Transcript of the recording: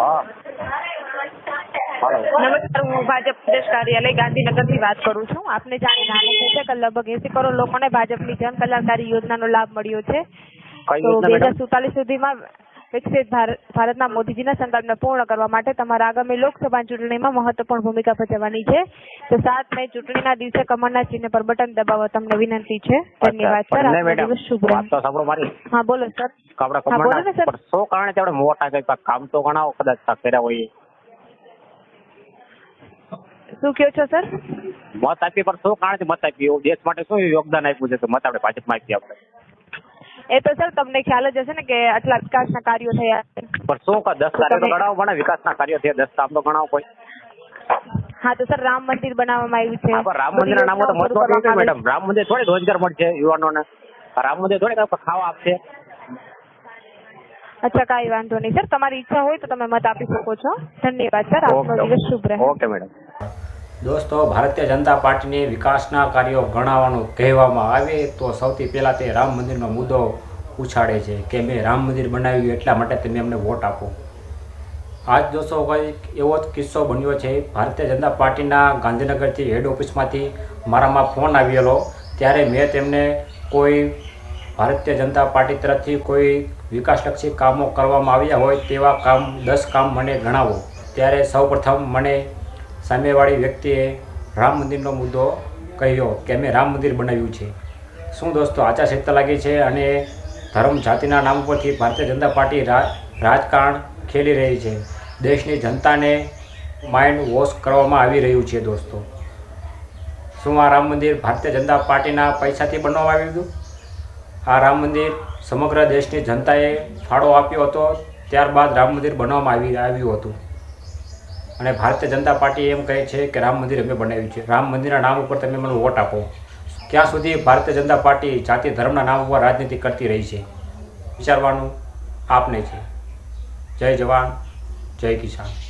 નમસ્કાર હું ભાજપ પ્રદેશ કાર્યાલય ગાંધીનગરથી વાત કરું છું. આપને જાણીને આનંદ છે કે લગભગ એસી કરોડ લોકોને ભાજપની જન કલ્યાણકારી યોજનાનો લાભ મળ્યો છે. તો બે હજાર સુડતાલીસ સુધીમાં વિકસિત ભારત ભારતના મોદીજીના સંકલ્પને પૂર્ણ કરવા માટે તમારા આગામી લોકસભા ચૂંટણીમાં મહત્વપૂર્ણ ભૂમિકા ભજવવાની છે. તો સાત મે ચૂંટણીના દિવસે કમળના ચિહ્ન પર બટન દબાવવા તમને વિનંતી છે. ધન્યવાદ સર. આપનો દિવસ શુભ રહે હા બોલો સર. કે બોલો ને સર. સો કારણે આપણે મોટા કઈ કામ તો ઘણા કદાચ કર્યા હોય શું કહો છો સર? મત આપી પણ શું કારણ મત આપી? દેશ માટે શું યોગદાન આપ્યું છે? મત આપણે ભાજપમાં આપી આપણે. એ તો સર તમને ખ્યાલ જ હશે ને કે આટલા વિકાસના કાર્યો થયા પણ શું કા દસ કાર્યો તો ગણાવો પણ વિકાસના કાર્યો થયા દસ કામ તો ગણાવો કોઈ. હા તો સર રામ મંદિર બનાવવામાં આવ્યું છે. હા, રામ મંદિરના નામો તો મહત્વ બધી મેડમ રામ મંદિર થોડી રોજગાર મળશે યુવાનોને. રામ મંદિર થોડી ખાવા આપશે. અચ્છા કાંઈ વાંધો નહીં. સર તમારી ઈચ્છા હોય તો તમે મત આપી શકો છો. ધન્યવાદ સર. આપનો દિવસ શુભ રહે. ઓકે મેડમ દોસ્તો, ભારતીય જનતા પાર્ટીની વિકાસના કાર્યો ગણાવવાનું કહેવામાં આવે તો સૌથી પહેલાં તે રામ મંદિરનો મુદ્દો ઉછાળે છે કે મેં રામ મંદિર બનાવ્યું એટલા માટે તમે અમને વોટ આપો. આજ દોસ્તો, કંઈક એવો જ કિસ્સો બન્યો છે. ભારતીય જનતા પાર્ટીના ગાંધીનગરથી હેડ ઓફિસમાંથી મારામાં ફોન આવેલો ત્યારે મેં તેમને કોઈ ભારતીય જનતા પાર્ટી તરફથી કોઈ વિકાસલક્ષી કામો કરવામાં આવ્યા હોય તેવા કામ, દસ કામ મને ગણાવો. ત્યારે સૌપ્રથમ મને સામેવાળી વ્યક્તિએ રામ મંદિરનો મુદ્દો કહ્યો કે અમે રામ મંદિર બનાવ્યું છે. શું દોસ્તો આચાર સંહિતા લાગી છે અને ધર્મ જાતિના નામ પરથી ભારતીય જનતા પાર્ટી રાજકારણ ખેલી રહી છે. દેશની જનતાને માઇન્ડ વોશ કરવામાં આવી રહ્યું છે દોસ્તો. શું આ રામ મંદિર ભારતીય જનતા પાર્ટીના પૈસાથી બનાવવામાં આવ્યું હતું? આ રામ મંદિર સમગ્ર દેશની જનતાએ ફાળો આપ્યો હતો, ત્યારબાદ રામ મંદિર બનાવવામાં આવી, આવ્યું હતું. અને ભારતીય જનતા પાર્ટી એમ કહે છે કે રામ મંદિર અમે બનાવ્યું છે. રામ મંદિરના નામ ઉપર તમે મને વોટ આપો. ક્યાં સુધી ભારતીય જનતા પાર્ટી જાતિ ધર્મના નામ ઉપર રાજનીતિ કરતી રહી છે? વિચારવાનું આપને છે. જય જવાન, જય કિસાન.